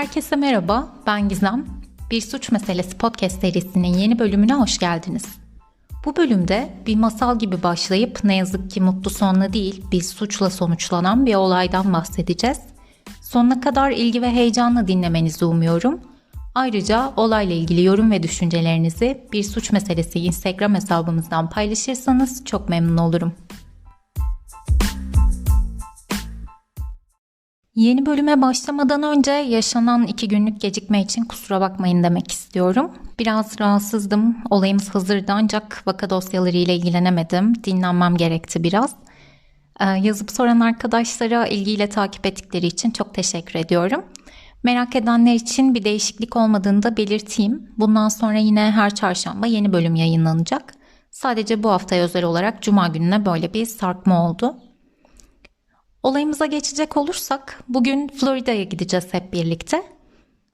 Herkese merhaba, ben Gizem. Bir Suç Meselesi podcast serisinin yeni bölümüne hoş geldiniz. Bu bölümde bir masal gibi başlayıp ne yazık ki mutlu sonla değil, bir suçla sonuçlanan bir olaydan bahsedeceğiz. Sonuna kadar ilgi ve heyecanla dinlemenizi umuyorum. Ayrıca olayla ilgili yorum ve düşüncelerinizi bir suç meselesi Instagram hesabımızdan paylaşırsanız çok memnun olurum. Yeni bölüme başlamadan önce yaşanan iki günlük gecikme için kusura bakmayın demek istiyorum. Biraz rahatsızdım. Olayımız hazırdı ancak vaka dosyaları ile ilgilenemedim. Dinlenmem gerekti biraz. Ee, yazıp soran arkadaşlara ilgiyle takip ettikleri için çok teşekkür ediyorum. Merak edenler için bir değişiklik olmadığını da belirteyim. Bundan sonra yine her çarşamba yeni bölüm yayınlanacak. Sadece bu haftaya özel olarak cuma gününe böyle bir sarkma oldu. Olayımıza geçecek olursak bugün Florida'ya gideceğiz hep birlikte.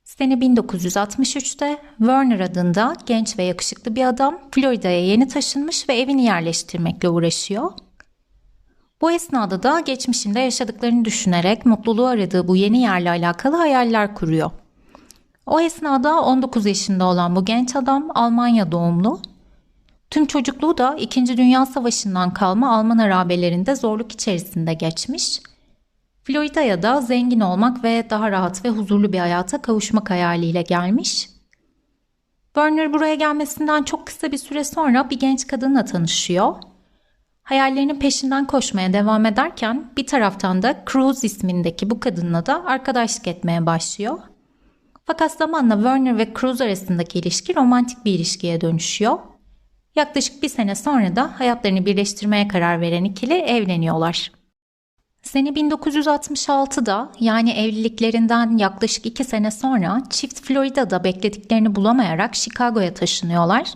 Sene 1963'te Werner adında genç ve yakışıklı bir adam Florida'ya yeni taşınmış ve evini yerleştirmekle uğraşıyor. Bu esnada da geçmişinde yaşadıklarını düşünerek mutluluğu aradığı bu yeni yerle alakalı hayaller kuruyor. O esnada 19 yaşında olan bu genç adam Almanya doğumlu. Tüm çocukluğu da 2. Dünya Savaşı'ndan kalma Alman harabelerinde zorluk içerisinde geçmiş. Florida'ya da zengin olmak ve daha rahat ve huzurlu bir hayata kavuşmak hayaliyle gelmiş. Werner buraya gelmesinden çok kısa bir süre sonra bir genç kadınla tanışıyor. Hayallerinin peşinden koşmaya devam ederken bir taraftan da Cruz ismindeki bu kadınla da arkadaşlık etmeye başlıyor. Fakat zamanla Werner ve Cruz arasındaki ilişki romantik bir ilişkiye dönüşüyor. Yaklaşık bir sene sonra da hayatlarını birleştirmeye karar veren ikili evleniyorlar. Sene 1966'da yani evliliklerinden yaklaşık iki sene sonra çift Florida'da beklediklerini bulamayarak Chicago'ya taşınıyorlar.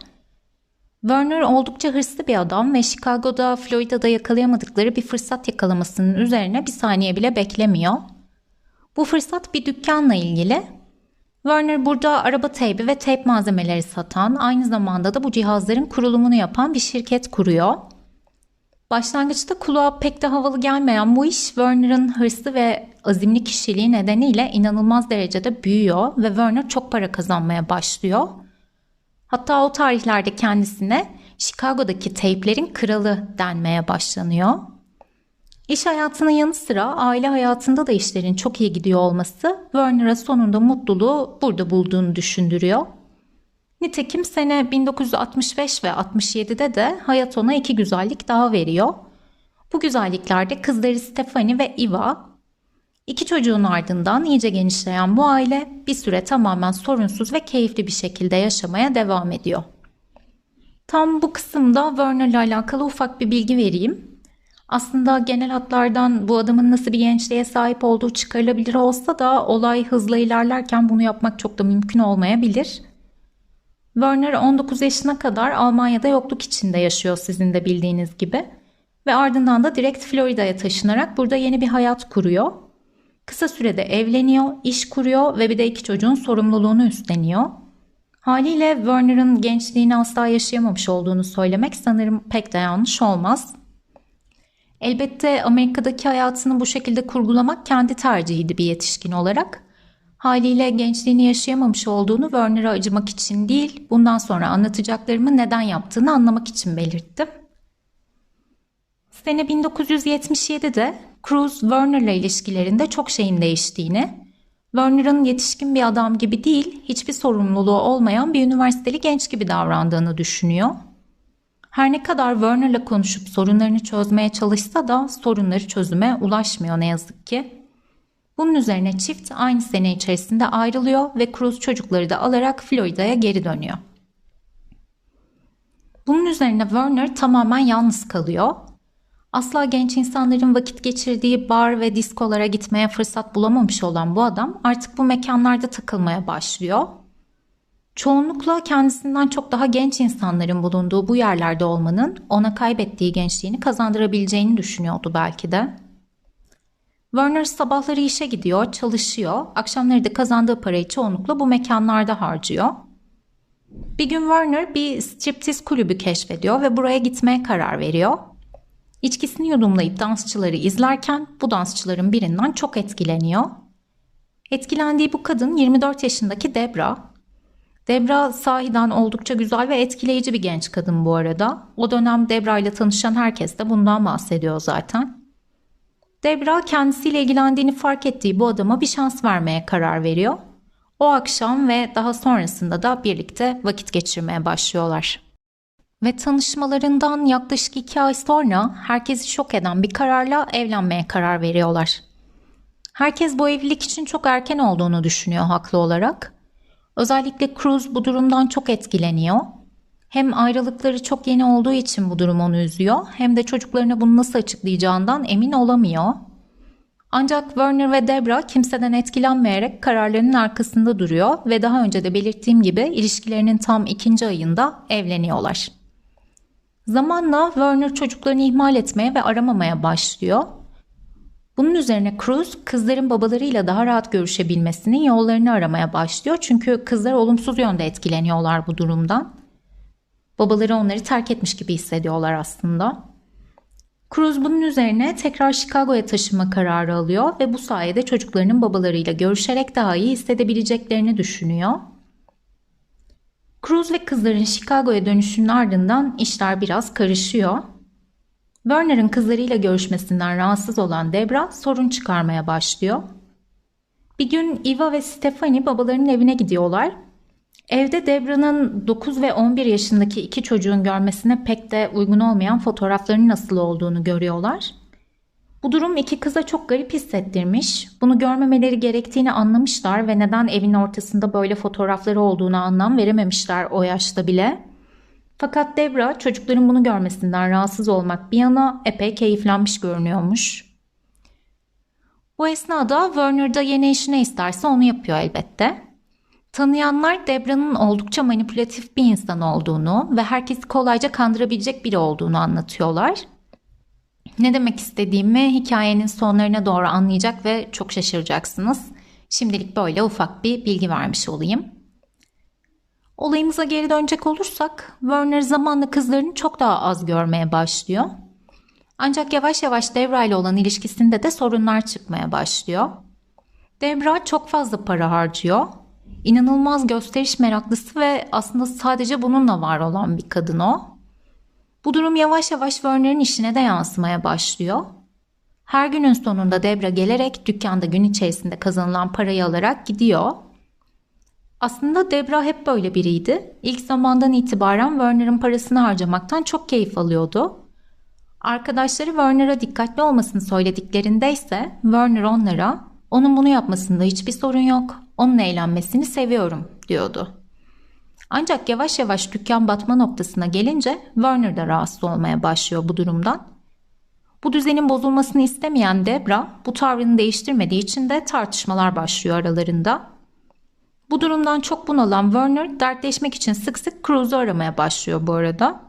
Werner oldukça hırslı bir adam ve Chicago'da Florida'da yakalayamadıkları bir fırsat yakalamasının üzerine bir saniye bile beklemiyor. Bu fırsat bir dükkanla ilgili. Werner burada araba teybi ve teyp malzemeleri satan, aynı zamanda da bu cihazların kurulumunu yapan bir şirket kuruyor. Başlangıçta kulağa pek de havalı gelmeyen bu iş Werner'ın hırslı ve azimli kişiliği nedeniyle inanılmaz derecede büyüyor ve Werner çok para kazanmaya başlıyor. Hatta o tarihlerde kendisine Chicago'daki teyplerin kralı denmeye başlanıyor. İş hayatının yanı sıra aile hayatında da işlerin çok iyi gidiyor olması Werner'a sonunda mutluluğu burada bulduğunu düşündürüyor. Nitekim sene 1965 ve 67'de de hayat ona iki güzellik daha veriyor. Bu güzelliklerde kızları Stephanie ve Eva. İki çocuğun ardından iyice genişleyen bu aile bir süre tamamen sorunsuz ve keyifli bir şekilde yaşamaya devam ediyor. Tam bu kısımda Werner'la alakalı ufak bir bilgi vereyim. Aslında genel hatlardan bu adamın nasıl bir gençliğe sahip olduğu çıkarılabilir olsa da olay hızla ilerlerken bunu yapmak çok da mümkün olmayabilir. Werner 19 yaşına kadar Almanya'da yokluk içinde yaşıyor sizin de bildiğiniz gibi ve ardından da direkt Florida'ya taşınarak burada yeni bir hayat kuruyor. Kısa sürede evleniyor, iş kuruyor ve bir de iki çocuğun sorumluluğunu üstleniyor. Haliyle Werner'ın gençliğini asla yaşayamamış olduğunu söylemek sanırım pek de yanlış olmaz. Elbette Amerika'daki hayatını bu şekilde kurgulamak kendi tercihiydi bir yetişkin olarak. Haliyle gençliğini yaşayamamış olduğunu Werner'a acımak için değil, bundan sonra anlatacaklarımı neden yaptığını anlamak için belirttim. Sene 1977'de Cruz Werner'la ilişkilerinde çok şeyin değiştiğini, Werner'ın yetişkin bir adam gibi değil, hiçbir sorumluluğu olmayan bir üniversiteli genç gibi davrandığını düşünüyor. Her ne kadar Werner'la konuşup sorunlarını çözmeye çalışsa da sorunları çözüme ulaşmıyor ne yazık ki. Bunun üzerine çift aynı sene içerisinde ayrılıyor ve Cruz çocukları da alarak Florida'ya geri dönüyor. Bunun üzerine Werner tamamen yalnız kalıyor. Asla genç insanların vakit geçirdiği bar ve diskolara gitmeye fırsat bulamamış olan bu adam artık bu mekanlarda takılmaya başlıyor. Çoğunlukla kendisinden çok daha genç insanların bulunduğu bu yerlerde olmanın ona kaybettiği gençliğini kazandırabileceğini düşünüyordu belki de. Werner sabahları işe gidiyor, çalışıyor. Akşamları da kazandığı parayı çoğunlukla bu mekanlarda harcıyor. Bir gün Werner bir striptiz kulübü keşfediyor ve buraya gitmeye karar veriyor. İçkisini yudumlayıp dansçıları izlerken bu dansçıların birinden çok etkileniyor. Etkilendiği bu kadın 24 yaşındaki Debra. Debra sahiden oldukça güzel ve etkileyici bir genç kadın bu arada. O dönem Debra ile tanışan herkes de bundan bahsediyor zaten. Debra kendisiyle ilgilendiğini fark ettiği bu adama bir şans vermeye karar veriyor. O akşam ve daha sonrasında da birlikte vakit geçirmeye başlıyorlar. Ve tanışmalarından yaklaşık iki ay sonra herkesi şok eden bir kararla evlenmeye karar veriyorlar. Herkes bu evlilik için çok erken olduğunu düşünüyor haklı olarak. Özellikle Cruz bu durumdan çok etkileniyor. Hem ayrılıkları çok yeni olduğu için bu durum onu üzüyor hem de çocuklarına bunu nasıl açıklayacağından emin olamıyor. Ancak Werner ve Debra kimseden etkilenmeyerek kararlarının arkasında duruyor ve daha önce de belirttiğim gibi ilişkilerinin tam ikinci ayında evleniyorlar. Zamanla Werner çocuklarını ihmal etmeye ve aramamaya başlıyor. Bunun üzerine Cruz kızların babalarıyla daha rahat görüşebilmesinin yollarını aramaya başlıyor. Çünkü kızlar olumsuz yönde etkileniyorlar bu durumdan. Babaları onları terk etmiş gibi hissediyorlar aslında. Cruz bunun üzerine tekrar Chicago'ya taşınma kararı alıyor ve bu sayede çocuklarının babalarıyla görüşerek daha iyi hissedebileceklerini düşünüyor. Cruz ve kızların Chicago'ya dönüşünün ardından işler biraz karışıyor. Werner'ın kızlarıyla görüşmesinden rahatsız olan Debra sorun çıkarmaya başlıyor. Bir gün Eva ve Stephanie babalarının evine gidiyorlar. Evde Debra'nın 9 ve 11 yaşındaki iki çocuğun görmesine pek de uygun olmayan fotoğraflarının nasıl olduğunu görüyorlar. Bu durum iki kıza çok garip hissettirmiş. Bunu görmemeleri gerektiğini anlamışlar ve neden evin ortasında böyle fotoğrafları olduğunu anlam verememişler o yaşta bile. Fakat Debra çocukların bunu görmesinden rahatsız olmak bir yana epey keyiflenmiş görünüyormuş. Bu esnada Werner da yeni eşi ne isterse onu yapıyor elbette. Tanıyanlar Debra'nın oldukça manipülatif bir insan olduğunu ve herkesi kolayca kandırabilecek biri olduğunu anlatıyorlar. Ne demek istediğimi hikayenin sonlarına doğru anlayacak ve çok şaşıracaksınız. Şimdilik böyle ufak bir bilgi vermiş olayım. Olayımıza geri dönecek olursak Werner zamanla kızlarını çok daha az görmeye başlıyor. Ancak yavaş yavaş Debra ile olan ilişkisinde de sorunlar çıkmaya başlıyor. Debra çok fazla para harcıyor. İnanılmaz gösteriş meraklısı ve aslında sadece bununla var olan bir kadın o. Bu durum yavaş yavaş Werner'in işine de yansımaya başlıyor. Her günün sonunda Debra gelerek dükkanda gün içerisinde kazanılan parayı alarak gidiyor. Aslında Debra hep böyle biriydi. İlk zamandan itibaren Werner'ın parasını harcamaktan çok keyif alıyordu. Arkadaşları Werner'a dikkatli olmasını söylediklerinde ise Werner onlara onun bunu yapmasında hiçbir sorun yok, onun eğlenmesini seviyorum diyordu. Ancak yavaş yavaş dükkan batma noktasına gelince Werner de rahatsız olmaya başlıyor bu durumdan. Bu düzenin bozulmasını istemeyen Debra bu tavrını değiştirmediği için de tartışmalar başlıyor aralarında. Bu durumdan çok bunalan Werner dertleşmek için sık sık Cruz'u aramaya başlıyor bu arada.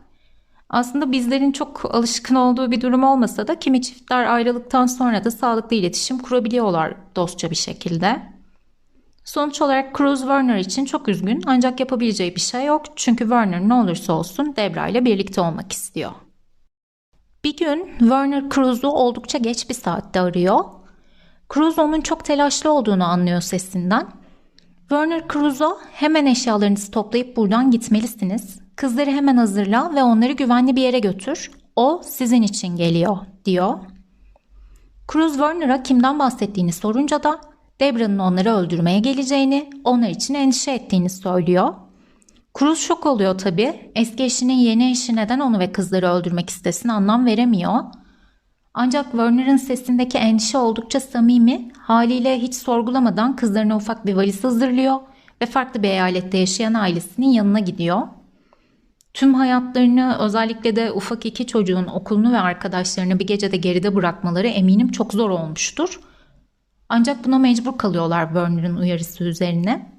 Aslında bizlerin çok alışkın olduğu bir durum olmasa da kimi çiftler ayrılıktan sonra da sağlıklı iletişim kurabiliyorlar dostça bir şekilde. Sonuç olarak Cruz Werner için çok üzgün ancak yapabileceği bir şey yok çünkü Werner ne olursa olsun Debra ile birlikte olmak istiyor. Bir gün Werner Cruz'u oldukça geç bir saatte arıyor. Cruz onun çok telaşlı olduğunu anlıyor sesinden. Werner Cruz'a hemen eşyalarınızı toplayıp buradan gitmelisiniz. Kızları hemen hazırla ve onları güvenli bir yere götür. O sizin için geliyor diyor. Cruz Werner'a kimden bahsettiğini sorunca da Debra'nın onları öldürmeye geleceğini, onlar için endişe ettiğini söylüyor. Cruz şok oluyor tabi. Eski eşinin yeni eşi neden onu ve kızları öldürmek istesin anlam veremiyor. Ancak Werner'ın sesindeki endişe oldukça samimi, haliyle hiç sorgulamadan kızlarına ufak bir valiz hazırlıyor ve farklı bir eyalette yaşayan ailesinin yanına gidiyor. Tüm hayatlarını özellikle de ufak iki çocuğun okulunu ve arkadaşlarını bir gecede geride bırakmaları eminim çok zor olmuştur. Ancak buna mecbur kalıyorlar Werner'ın uyarısı üzerine.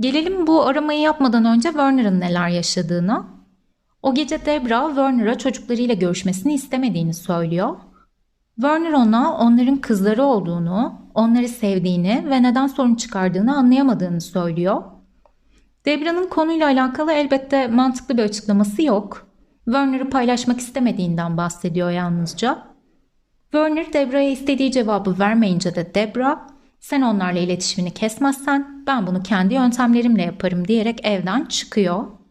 Gelelim bu aramayı yapmadan önce Werner'ın neler yaşadığına. O gece Debra Werner'a çocuklarıyla görüşmesini istemediğini söylüyor. Werner ona onların kızları olduğunu, onları sevdiğini ve neden sorun çıkardığını anlayamadığını söylüyor. Debra'nın konuyla alakalı elbette mantıklı bir açıklaması yok. Werner'ı paylaşmak istemediğinden bahsediyor yalnızca. Werner Debra'ya istediği cevabı vermeyince de Debra Sen onlarla iletişimini kesmezsen ben bunu kendi yöntemlerimle yaparım diyerek evden çıkıyor.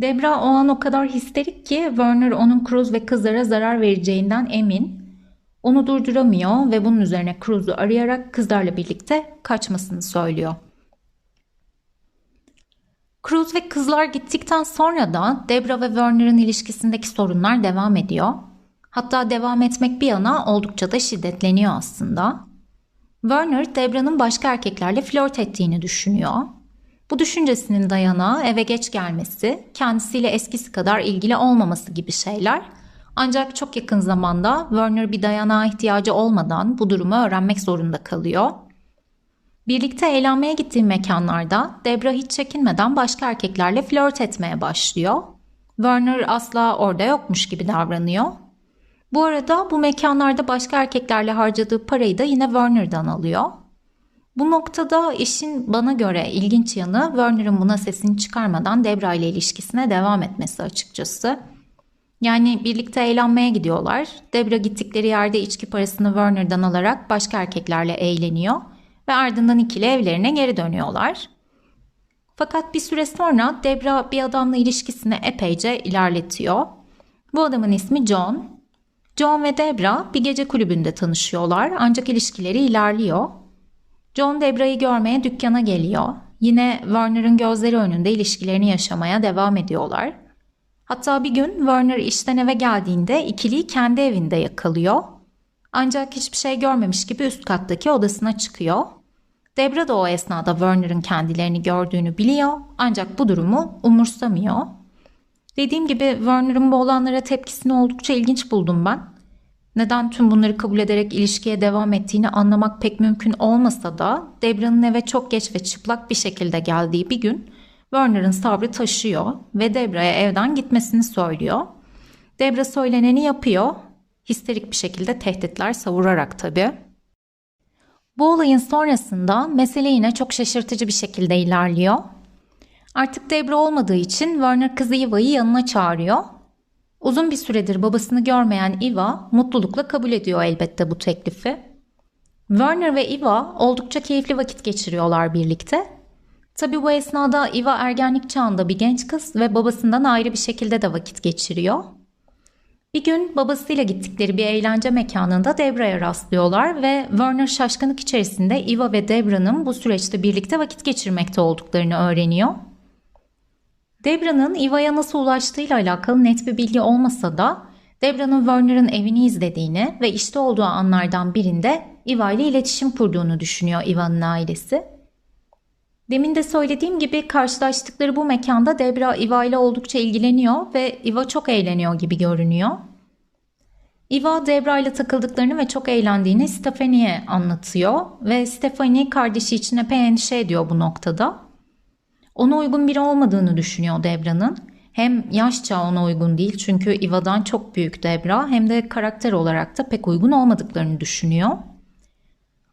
Debra o an o kadar histerik ki Werner onun Cruz ve kızlara zarar vereceğinden emin. Onu durduramıyor ve bunun üzerine Cruz'u arayarak kızlarla birlikte kaçmasını söylüyor. Cruz ve kızlar gittikten sonra da Debra ve Werner'ın ilişkisindeki sorunlar devam ediyor. Hatta devam etmek bir yana oldukça da şiddetleniyor aslında. Werner, Debra'nın başka erkeklerle flört ettiğini düşünüyor. Bu düşüncesinin dayanağı eve geç gelmesi, kendisiyle eskisi kadar ilgili olmaması gibi şeyler. Ancak çok yakın zamanda Werner bir dayanağa ihtiyacı olmadan bu durumu öğrenmek zorunda kalıyor. Birlikte eğlenmeye gittiği mekanlarda Debra hiç çekinmeden başka erkeklerle flört etmeye başlıyor. Werner asla orada yokmuş gibi davranıyor. Bu arada bu mekanlarda başka erkeklerle harcadığı parayı da yine Werner'dan alıyor. Bu noktada işin bana göre ilginç yanı Werner'ın buna sesini çıkarmadan Debra ile ilişkisine devam etmesi açıkçası. Yani birlikte eğlenmeye gidiyorlar. Debra gittikleri yerde içki parasını Werner'dan alarak başka erkeklerle eğleniyor ve ardından ikili evlerine geri dönüyorlar. Fakat bir süre sonra Debra bir adamla ilişkisini epeyce ilerletiyor. Bu adamın ismi John. John ve Debra bir gece kulübünde tanışıyorlar ancak ilişkileri ilerliyor. John Debra'yı görmeye dükkana geliyor. Yine Werner'ın gözleri önünde ilişkilerini yaşamaya devam ediyorlar. Hatta bir gün Werner işten eve geldiğinde ikiliyi kendi evinde yakalıyor. Ancak hiçbir şey görmemiş gibi üst kattaki odasına çıkıyor. Debra da o esnada Werner'ın kendilerini gördüğünü biliyor ancak bu durumu umursamıyor. Dediğim gibi Werner'ın bu olanlara tepkisini oldukça ilginç buldum ben. Neden tüm bunları kabul ederek ilişkiye devam ettiğini anlamak pek mümkün olmasa da Debra'nın eve çok geç ve çıplak bir şekilde geldiği bir gün Werner'ın sabrı taşıyor ve Debra'ya evden gitmesini söylüyor. Debra söyleneni yapıyor. Histerik bir şekilde tehditler savurarak tabii. Bu olayın sonrasında mesele yine çok şaşırtıcı bir şekilde ilerliyor. Artık Debra olmadığı için Werner kızı Iva'yı yanına çağırıyor. Uzun bir süredir babasını görmeyen Iva mutlulukla kabul ediyor elbette bu teklifi. Werner ve Iva oldukça keyifli vakit geçiriyorlar birlikte. Tabi bu esnada Iva ergenlik çağında bir genç kız ve babasından ayrı bir şekilde de vakit geçiriyor. Bir gün babasıyla gittikleri bir eğlence mekanında Debra'ya rastlıyorlar ve Werner şaşkınlık içerisinde Iva ve Debra'nın bu süreçte birlikte vakit geçirmekte olduklarını öğreniyor. Debra'nın Iva'ya nasıl ulaştığıyla alakalı net bir bilgi olmasa da Debra'nın Werner'ın evini izlediğini ve işte olduğu anlardan birinde Iva ile iletişim kurduğunu düşünüyor Iva'nın ailesi. Demin de söylediğim gibi karşılaştıkları bu mekanda Debra Iva ile oldukça ilgileniyor ve Iva çok eğleniyor gibi görünüyor. Iva Debra ile takıldıklarını ve çok eğlendiğini Stephanie'ye anlatıyor ve Stephanie kardeşi için epey endişe ediyor bu noktada. Ona uygun biri olmadığını düşünüyor Debra'nın. Hem yaşça ona uygun değil çünkü Iva'dan çok büyük Debra hem de karakter olarak da pek uygun olmadıklarını düşünüyor.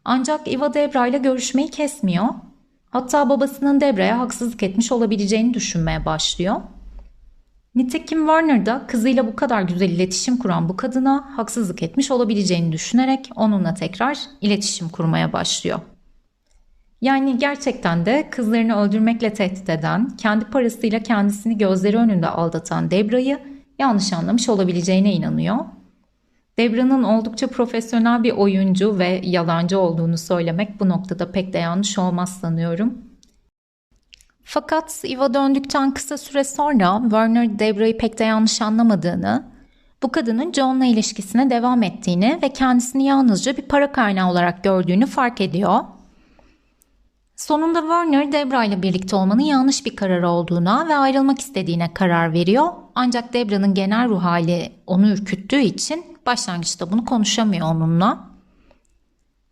Ancak Iva Debra ile görüşmeyi kesmiyor. Hatta babasının Debra'ya haksızlık etmiş olabileceğini düşünmeye başlıyor. Nitekim Warner da kızıyla bu kadar güzel iletişim kuran bu kadına haksızlık etmiş olabileceğini düşünerek onunla tekrar iletişim kurmaya başlıyor. Yani gerçekten de kızlarını öldürmekle tehdit eden, kendi parasıyla kendisini gözleri önünde aldatan Debra'yı yanlış anlamış olabileceğine inanıyor. Debra'nın oldukça profesyonel bir oyuncu ve yalancı olduğunu söylemek bu noktada pek de yanlış olmaz sanıyorum. Fakat Eva döndükten kısa süre sonra Werner Debra'yı pek de yanlış anlamadığını, bu kadının John'la ilişkisine devam ettiğini ve kendisini yalnızca bir para kaynağı olarak gördüğünü fark ediyor. Sonunda Werner Debra ile birlikte olmanın yanlış bir karar olduğuna ve ayrılmak istediğine karar veriyor. Ancak Debra'nın genel ruh hali onu ürküttüğü için başlangıçta bunu konuşamıyor onunla.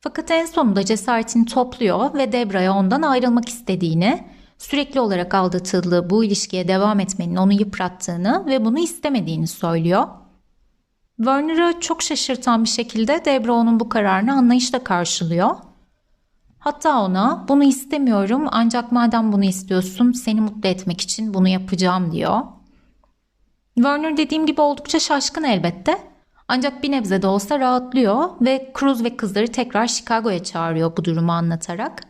Fakat en sonunda cesaretini topluyor ve Debra'ya ondan ayrılmak istediğini, sürekli olarak aldatıldığı bu ilişkiye devam etmenin onu yıprattığını ve bunu istemediğini söylüyor. Werner'ı çok şaşırtan bir şekilde Debra onun bu kararını anlayışla karşılıyor Hatta ona bunu istemiyorum ancak madem bunu istiyorsun seni mutlu etmek için bunu yapacağım diyor. Werner dediğim gibi oldukça şaşkın elbette. Ancak bir nebze de olsa rahatlıyor ve Cruz ve kızları tekrar Chicago'ya çağırıyor bu durumu anlatarak.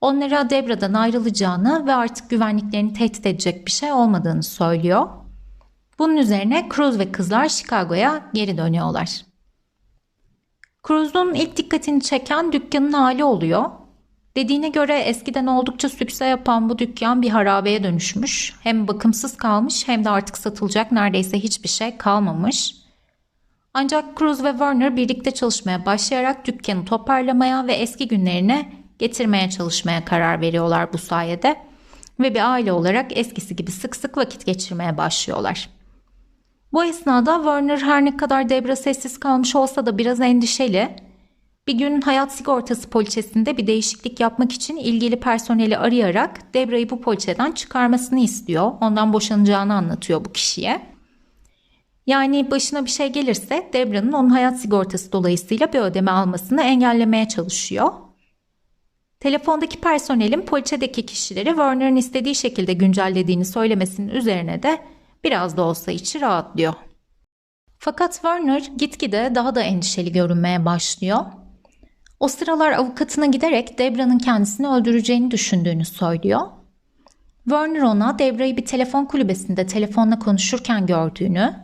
Onlara Debra'dan ayrılacağını ve artık güvenliklerini tehdit edecek bir şey olmadığını söylüyor. Bunun üzerine Cruz ve kızlar Chicago'ya geri dönüyorlar. Cruz'un ilk dikkatini çeken dükkanın hali oluyor. Dediğine göre eskiden oldukça sükse yapan bu dükkan bir harabeye dönüşmüş. Hem bakımsız kalmış hem de artık satılacak neredeyse hiçbir şey kalmamış. Ancak Cruz ve Werner birlikte çalışmaya başlayarak dükkanı toparlamaya ve eski günlerine getirmeye çalışmaya karar veriyorlar bu sayede ve bir aile olarak eskisi gibi sık sık vakit geçirmeye başlıyorlar. Bu esnada Werner her ne kadar Debra sessiz kalmış olsa da biraz endişeli. Bir gün hayat sigortası poliçesinde bir değişiklik yapmak için ilgili personeli arayarak Debra'yı bu poliçeden çıkarmasını istiyor. Ondan boşanacağını anlatıyor bu kişiye. Yani başına bir şey gelirse Debra'nın onun hayat sigortası dolayısıyla bir ödeme almasını engellemeye çalışıyor. Telefondaki personelin poliçedeki kişileri Werner'ın istediği şekilde güncellediğini söylemesinin üzerine de biraz da olsa içi rahatlıyor. Fakat Werner gitgide daha da endişeli görünmeye başlıyor. O sıralar avukatına giderek Debra'nın kendisini öldüreceğini düşündüğünü söylüyor. Werner ona Debra'yı bir telefon kulübesinde telefonla konuşurken gördüğünü,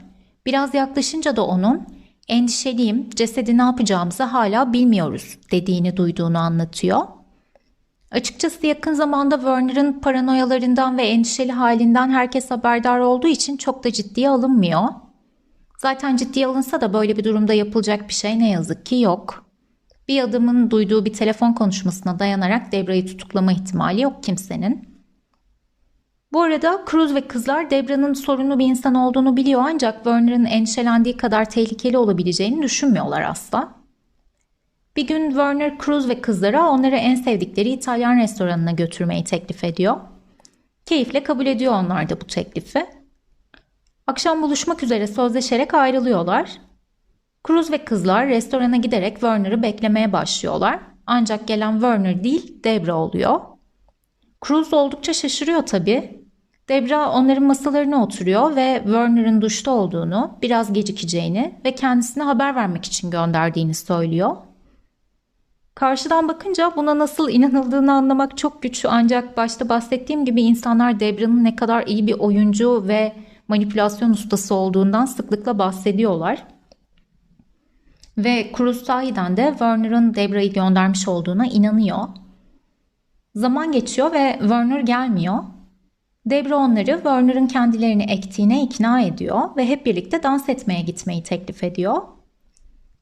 biraz yaklaşınca da onun endişeliyim, cesedi ne yapacağımızı hala bilmiyoruz dediğini duyduğunu anlatıyor. Açıkçası yakın zamanda Werner'ın paranoyalarından ve endişeli halinden herkes haberdar olduğu için çok da ciddiye alınmıyor. Zaten ciddiye alınsa da böyle bir durumda yapılacak bir şey ne yazık ki yok. Bir adamın duyduğu bir telefon konuşmasına dayanarak Debra'yı tutuklama ihtimali yok kimsenin. Bu arada Cruz ve kızlar Debra'nın sorunlu bir insan olduğunu biliyor ancak Werner'ın endişelendiği kadar tehlikeli olabileceğini düşünmüyorlar asla. Bir gün Werner Cruz ve kızlara onları en sevdikleri İtalyan restoranına götürmeyi teklif ediyor. Keyifle kabul ediyor onlar da bu teklifi. Akşam buluşmak üzere sözleşerek ayrılıyorlar. Cruz ve kızlar restorana giderek Werner'ı beklemeye başlıyorlar. Ancak gelen Werner değil Debra oluyor. Cruz oldukça şaşırıyor tabii. Debra onların masalarına oturuyor ve Werner'ın duşta olduğunu, biraz gecikeceğini ve kendisine haber vermek için gönderdiğini söylüyor. Karşıdan bakınca buna nasıl inanıldığını anlamak çok güç ancak başta bahsettiğim gibi insanlar Debra'nın ne kadar iyi bir oyuncu ve manipülasyon ustası olduğundan sıklıkla bahsediyorlar. Ve Cruz sahiden de Werner'ın Debra'yı göndermiş olduğuna inanıyor. Zaman geçiyor ve Werner gelmiyor. Debra onları Werner'ın kendilerini ektiğine ikna ediyor ve hep birlikte dans etmeye gitmeyi teklif ediyor.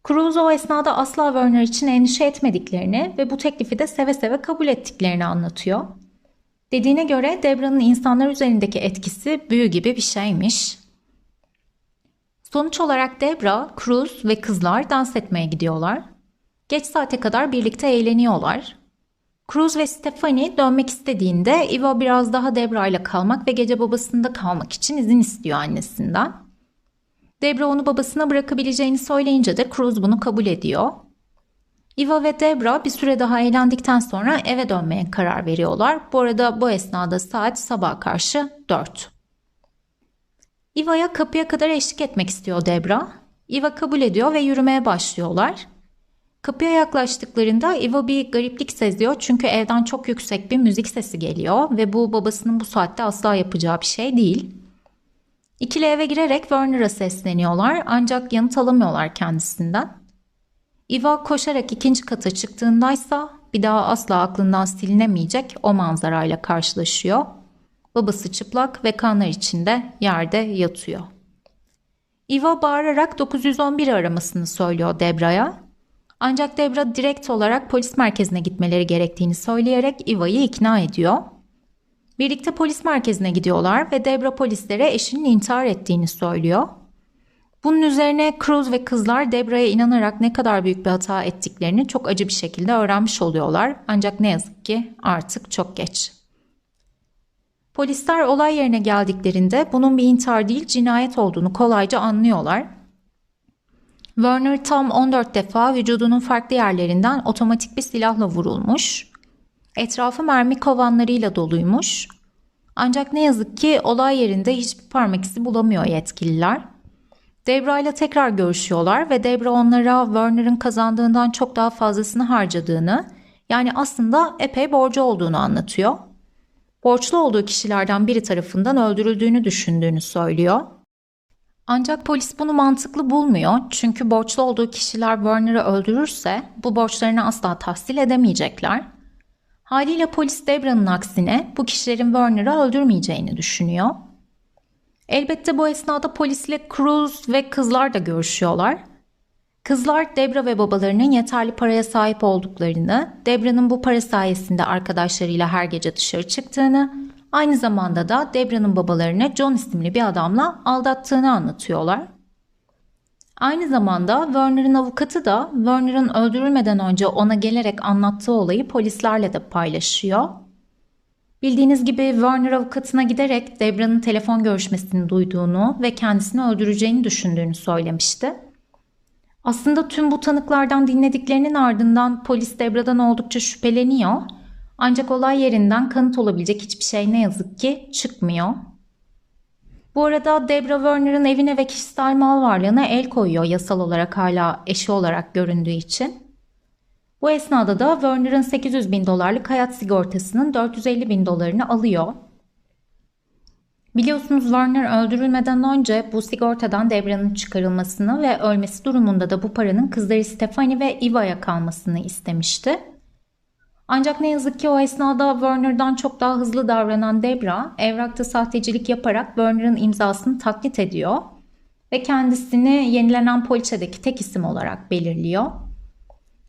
Cruz o esnada asla Werner için endişe etmediklerini ve bu teklifi de seve seve kabul ettiklerini anlatıyor. Dediğine göre Debra'nın insanlar üzerindeki etkisi büyü gibi bir şeymiş. Sonuç olarak Debra, Cruz ve kızlar dans etmeye gidiyorlar. Geç saate kadar birlikte eğleniyorlar. Cruz ve Stephanie dönmek istediğinde Eva biraz daha Debra ile kalmak ve gece babasında kalmak için izin istiyor annesinden. Debra onu babasına bırakabileceğini söyleyince de Cruz bunu kabul ediyor. Eva ve Debra bir süre daha eğlendikten sonra eve dönmeye karar veriyorlar. Bu arada bu esnada saat sabah karşı 4. Eva'ya kapıya kadar eşlik etmek istiyor Debra. Eva kabul ediyor ve yürümeye başlıyorlar. Kapıya yaklaştıklarında Eva bir gariplik seziyor çünkü evden çok yüksek bir müzik sesi geliyor ve bu babasının bu saatte asla yapacağı bir şey değil. İkili eve girerek Werner'a sesleniyorlar ancak yanıt alamıyorlar kendisinden. Eva koşarak ikinci kata çıktığındaysa bir daha asla aklından silinemeyecek o manzarayla karşılaşıyor. Babası çıplak ve kanlar içinde yerde yatıyor. Eva bağırarak 911 aramasını söylüyor Debra'ya. Ancak Debra direkt olarak polis merkezine gitmeleri gerektiğini söyleyerek Eva'yı ikna ediyor. Birlikte polis merkezine gidiyorlar ve Debra polislere eşinin intihar ettiğini söylüyor. Bunun üzerine Cruz ve kızlar Debra'ya inanarak ne kadar büyük bir hata ettiklerini çok acı bir şekilde öğrenmiş oluyorlar. Ancak ne yazık ki artık çok geç. Polisler olay yerine geldiklerinde bunun bir intihar değil cinayet olduğunu kolayca anlıyorlar. Werner tam 14 defa vücudunun farklı yerlerinden otomatik bir silahla vurulmuş. Etrafı mermi kovanlarıyla doluymuş. Ancak ne yazık ki olay yerinde hiçbir parmak izi bulamıyor yetkililer. Debra ile tekrar görüşüyorlar ve Debra onlara Werner'ın kazandığından çok daha fazlasını harcadığını, yani aslında epey borcu olduğunu anlatıyor. Borçlu olduğu kişilerden biri tarafından öldürüldüğünü düşündüğünü söylüyor. Ancak polis bunu mantıklı bulmuyor çünkü borçlu olduğu kişiler Werner'ı öldürürse bu borçlarını asla tahsil edemeyecekler. Haliyle polis Debra'nın aksine bu kişilerin Werner'ı öldürmeyeceğini düşünüyor. Elbette bu esnada polisle Cruz ve kızlar da görüşüyorlar. Kızlar Debra ve babalarının yeterli paraya sahip olduklarını, Debra'nın bu para sayesinde arkadaşlarıyla her gece dışarı çıktığını, aynı zamanda da Debra'nın babalarını John isimli bir adamla aldattığını anlatıyorlar. Aynı zamanda Werner'ın avukatı da Werner'ın öldürülmeden önce ona gelerek anlattığı olayı polislerle de paylaşıyor. Bildiğiniz gibi Werner avukatına giderek Debra'nın telefon görüşmesini duyduğunu ve kendisini öldüreceğini düşündüğünü söylemişti. Aslında tüm bu tanıklardan dinlediklerinin ardından polis Debra'dan oldukça şüpheleniyor. Ancak olay yerinden kanıt olabilecek hiçbir şey ne yazık ki çıkmıyor. Bu arada Debra Werner'ın evine ve kişisel mal varlığına el koyuyor yasal olarak hala eşi olarak göründüğü için. Bu esnada da Werner'ın 800 bin dolarlık hayat sigortasının 450 bin dolarını alıyor. Biliyorsunuz Werner öldürülmeden önce bu sigortadan Debra'nın çıkarılmasını ve ölmesi durumunda da bu paranın kızları Stephanie ve Eva'ya kalmasını istemişti. Ancak ne yazık ki o esnada Werner'dan çok daha hızlı davranan Debra evrakta sahtecilik yaparak Werner'ın imzasını taklit ediyor ve kendisini yenilenen poliçedeki tek isim olarak belirliyor.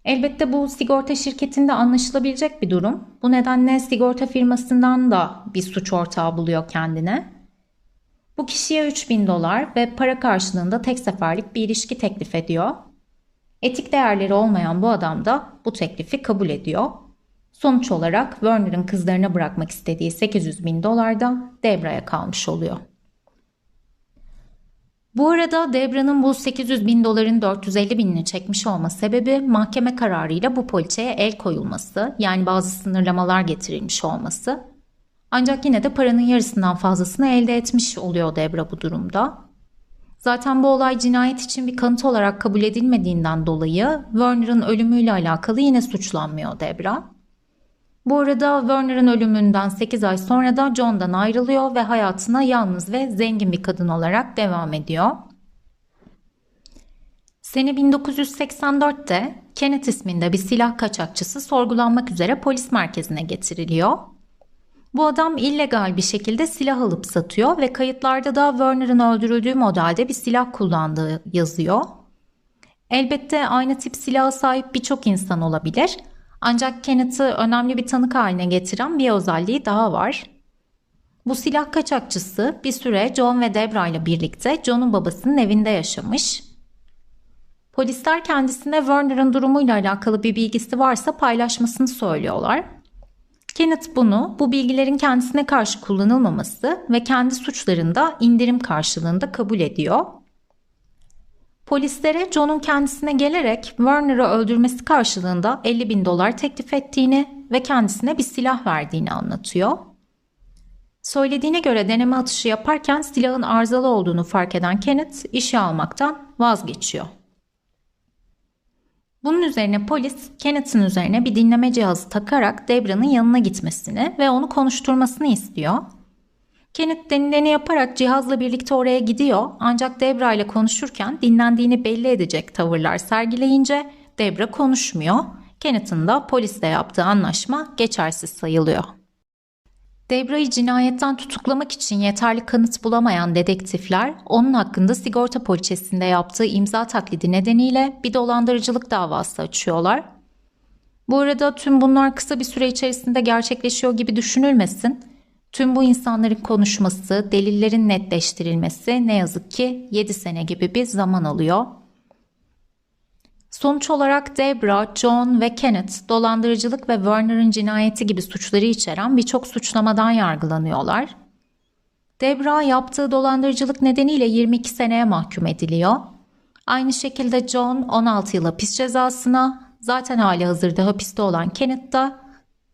Elbette bu sigorta şirketinde anlaşılabilecek bir durum. Bu nedenle sigorta firmasından da bir suç ortağı buluyor kendine. Bu kişiye 3000 dolar ve para karşılığında tek seferlik bir ilişki teklif ediyor. Etik değerleri olmayan bu adam da bu teklifi kabul ediyor. Sonuç olarak Werner'ın kızlarına bırakmak istediği 800 bin dolar da Debra'ya kalmış oluyor. Bu arada Debra'nın bu 800 bin doların 450 binini çekmiş olma sebebi mahkeme kararıyla bu poliçeye el koyulması yani bazı sınırlamalar getirilmiş olması. Ancak yine de paranın yarısından fazlasını elde etmiş oluyor Debra bu durumda. Zaten bu olay cinayet için bir kanıt olarak kabul edilmediğinden dolayı Werner'ın ölümüyle alakalı yine suçlanmıyor Debra. Bu arada Werner'ın ölümünden 8 ay sonra da John'dan ayrılıyor ve hayatına yalnız ve zengin bir kadın olarak devam ediyor. Sene 1984'te Kenneth isminde bir silah kaçakçısı sorgulanmak üzere polis merkezine getiriliyor. Bu adam illegal bir şekilde silah alıp satıyor ve kayıtlarda da Werner'ın öldürüldüğü modelde bir silah kullandığı yazıyor. Elbette aynı tip silaha sahip birçok insan olabilir ancak Kenneth'ı önemli bir tanık haline getiren bir özelliği daha var. Bu silah kaçakçısı bir süre John ve Debra ile birlikte John'un babasının evinde yaşamış. Polisler kendisine Werner'ın durumuyla alakalı bir bilgisi varsa paylaşmasını söylüyorlar. Kenneth bunu bu bilgilerin kendisine karşı kullanılmaması ve kendi suçlarında indirim karşılığında kabul ediyor. Polislere John'un kendisine gelerek Werner'ı öldürmesi karşılığında 50 bin dolar teklif ettiğini ve kendisine bir silah verdiğini anlatıyor. Söylediğine göre deneme atışı yaparken silahın arızalı olduğunu fark eden Kenneth işe almaktan vazgeçiyor. Bunun üzerine polis Kenneth'in üzerine bir dinleme cihazı takarak Debra'nın yanına gitmesini ve onu konuşturmasını istiyor. Kenneth denileni yaparak cihazla birlikte oraya gidiyor ancak Debra ile konuşurken dinlendiğini belli edecek tavırlar sergileyince Debra konuşmuyor. Kenneth'ın da polisle yaptığı anlaşma geçersiz sayılıyor. Debra'yı cinayetten tutuklamak için yeterli kanıt bulamayan dedektifler onun hakkında sigorta poliçesinde yaptığı imza taklidi nedeniyle bir dolandırıcılık davası açıyorlar. Bu arada tüm bunlar kısa bir süre içerisinde gerçekleşiyor gibi düşünülmesin. Tüm bu insanların konuşması, delillerin netleştirilmesi ne yazık ki 7 sene gibi bir zaman alıyor. Sonuç olarak Debra, John ve Kenneth dolandırıcılık ve Werner'ın cinayeti gibi suçları içeren birçok suçlamadan yargılanıyorlar. Debra yaptığı dolandırıcılık nedeniyle 22 seneye mahkum ediliyor. Aynı şekilde John 16 yıl hapis cezasına, zaten hali hazırda hapiste olan Kenneth da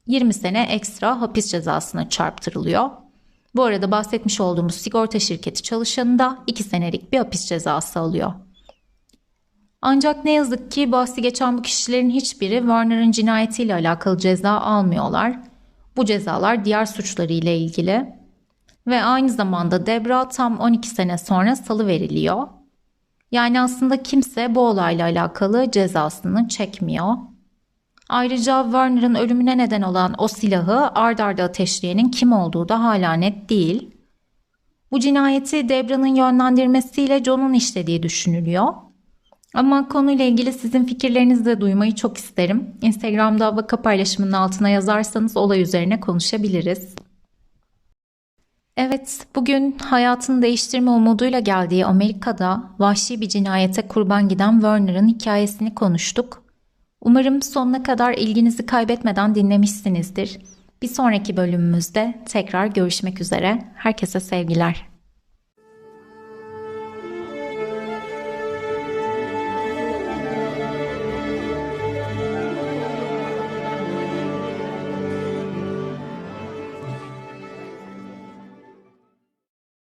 20 sene ekstra hapis cezasına çarptırılıyor. Bu arada bahsetmiş olduğumuz sigorta şirketi çalışanı da 2 senelik bir hapis cezası alıyor. Ancak ne yazık ki bahsi geçen bu kişilerin hiçbiri Warner'ın cinayetiyle alakalı ceza almıyorlar. Bu cezalar diğer suçlarıyla ilgili. Ve aynı zamanda Debra tam 12 sene sonra salı veriliyor. Yani aslında kimse bu olayla alakalı cezasını çekmiyor. Ayrıca Warner'ın ölümüne neden olan o silahı ard arda ateşleyenin kim olduğu da hala net değil. Bu cinayeti Debra'nın yönlendirmesiyle John'un işlediği düşünülüyor. Ama konuyla ilgili sizin fikirlerinizi de duymayı çok isterim. Instagram'da vaka paylaşımının altına yazarsanız olay üzerine konuşabiliriz. Evet, bugün hayatını değiştirme umuduyla geldiği Amerika'da vahşi bir cinayete kurban giden Werner'ın hikayesini konuştuk. Umarım sonuna kadar ilginizi kaybetmeden dinlemişsinizdir. Bir sonraki bölümümüzde tekrar görüşmek üzere. Herkese sevgiler.